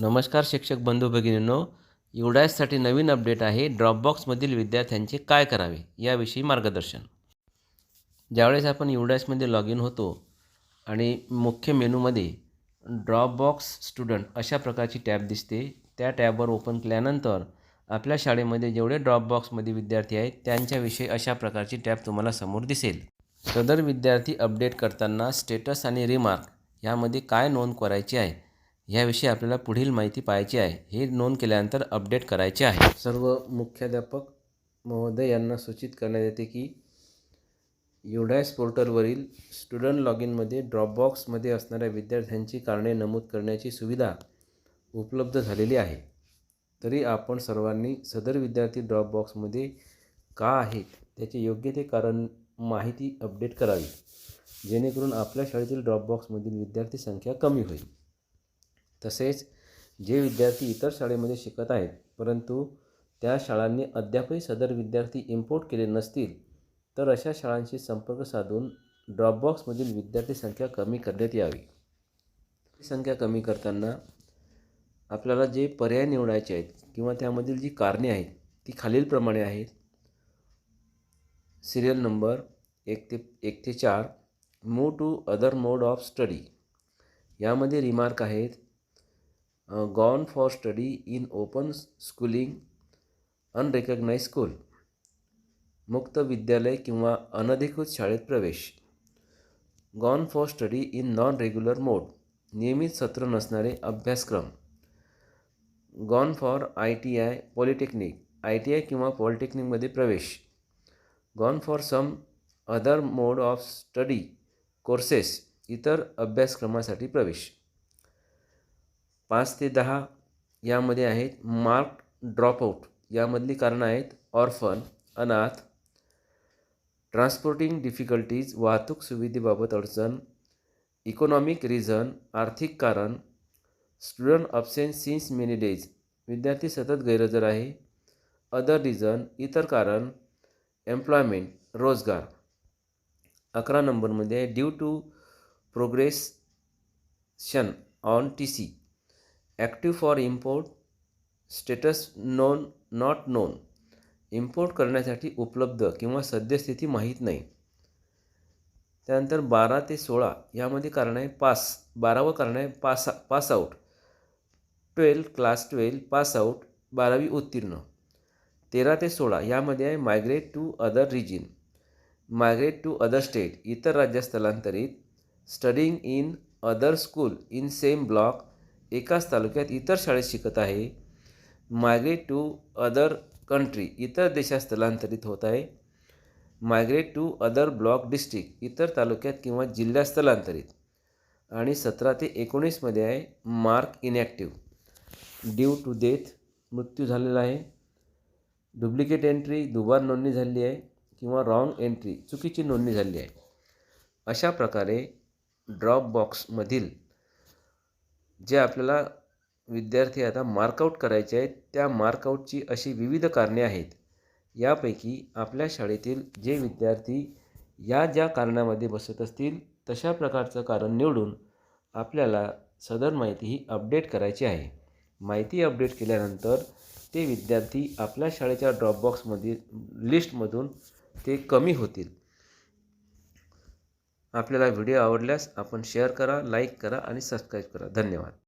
नमस्कार शिक्षक बंधू भगिनींनो. युडायससाठी नवीन अपडेट आहे ड्रॉपबॉक्समधील विद्यार्थ्यांचे काय करावे याविषयी मार्गदर्शन. ज्यावेळेस आपण युडायसमध्ये लॉग इन होतो आणि मुख्य मेनूमध्ये ड्रॉपबॉक्स स्टुडंट अशा प्रकारची टॅब दिसते त्या टॅबवर ओपन केल्यानंतर आपल्या शाळेमध्ये जेवढे ड्रॉपबॉक्समध्ये विद्यार्थी आहेत त्यांच्याविषयी अशा प्रकारची टॅब तुम्हाला समोर दिसेल. सदर विद्यार्थी अपडेट करताना स्टेटस आणि रिमार्क यामध्ये काय नोंद करायची आहे ह्याविषयी आपल्याला पुढील माहिती पाहायची आहे. हे नोंद केल्यानंतर अपडेट करायचे आहे. सर्व मुख्याध्यापक महोदय यांना सूचित करण्यात येते की युडायस पोर्टलवरील स्टुडंट लॉग इनमध्ये ड्रॉपबॉक्समध्ये असणाऱ्या विद्यार्थ्यांची कारणे नमूद करण्याची सुविधा उपलब्ध झालेली आहे. तरी आपण सर्वांनी सदर विद्यार्थी ड्रॉपबॉक्समध्ये का आहेत त्याचे योग्य ते कारण माहिती अपडेट करावी. जेणेकरून आपल्या शाळेतील ड्रॉपबॉक्समधील विद्यार्थी संख्या कमी होईल. तसेच जे विद्यार्थी इतर शाळेमध्ये शिकत आहेत परंतु त्या शाळांनी अद्यापही सदर विद्यार्थी इम्पोर्ट केले नसतील तर अशा शाळांशी संपर्क साधून ड्रॉपबॉक्समधील विद्यार्थी संख्या कमी करण्यात यावी. संख्या कमी करताना आपल्याला जे पर्याय निवडायचे आहेत किंवा त्यामधील जी कारणे आहेत ती खालीलप्रमाणे आहेत. सिरियल नंबर एक ते एक ते चार move to other mode of study यामध्ये रिमार्क आहेत gone for study in open schooling unrecognise school मुक्त विद्यालय किंवा अनधिकृत शाळेत प्रवेश. Gone for study in non regular mode नियमित सत्र नसणारे अभ्यासक्रम. Gone for I T I polytechnic I T I किंवा पॉलिटेक्निकमध्ये प्रवेश. Gone for some other mode of study courses इतर अभ्यासक्रमासाठी प्रवेश. पाच ते दहा यामध्ये आहेत. मार्क ड्रॉपआउट यामधली कारणं आहेत. ऑर्फन अनाथ ट्रान्सपोर्टिंग डिफिकल्टीज वाहतूक सुविधेबाबत अडचण इकॉनॉमिक रिझन आर्थिक कारण student absence since many days विद्यार्थी सतत गैरहजर आहे अदर रिझन इतर कारण एम्प्लॉयमेंट रोजगार. अकरा नंबरमध्ये आहे. Due to progression on T C active for import status known not known import करण्यासाठी उपलब्ध किंवा सद्यस्थिती माहीत नाही. त्यानंतर बारा ते सोळा यामध्ये कारण आहे पास बारावं कारण आहे pass pass out twelve class twelve pass out बारावी उत्तीर्ण. तेरा ते सोळा यामध्ये आहे migrate to other region migrate to other state इतर राज्यात स्थलांतरित. Studying in other school in same block एकाच तालुक्यात इतर शाळेत शिकत आहे. मायग्रेट टू अदर कंट्री इतर देशात स्थलांतरित होत आहे. Migrate to other block district इतर तालुक्यात किंवा जिल्ह्यात स्थलांतरित. आणि सतरा ते एकोणीसमध्ये आहे mark inactive due to death मृत्यू झालेला आहे. डुप्लिकेट एंट्री दुबार नोंदणी झाली आहे किंवा रॉंग एंट्री चुकीची नोंदणी झाली आहे. अशा प्रकारे ड्रॉपबॉक्समधील जे आपल्याला विद्यार्थी आता मार्कआउट करायचे आहेत त्या मार्कआउटची अशी विविध कारणे आहेत. यापैकी आपल्या शाळेतील जे विद्यार्थी या ज्या कारणामध्ये बसत असतील तशा प्रकारचं कारण निवडून आपल्याला सदर माहिती ही अपडेट करायची आहे. माहिती अपडेट केल्यानंतर ते विद्यार्थी आपल्या शाळेच्या ड्रॉपबॉक्समधील लिस्टमधून ते कमी होतील. आपल्याला व्हिडिओ आवडल्यास आपण शेअर करा लाईक करा आणि सबस्क्राईब करा. धन्यवाद.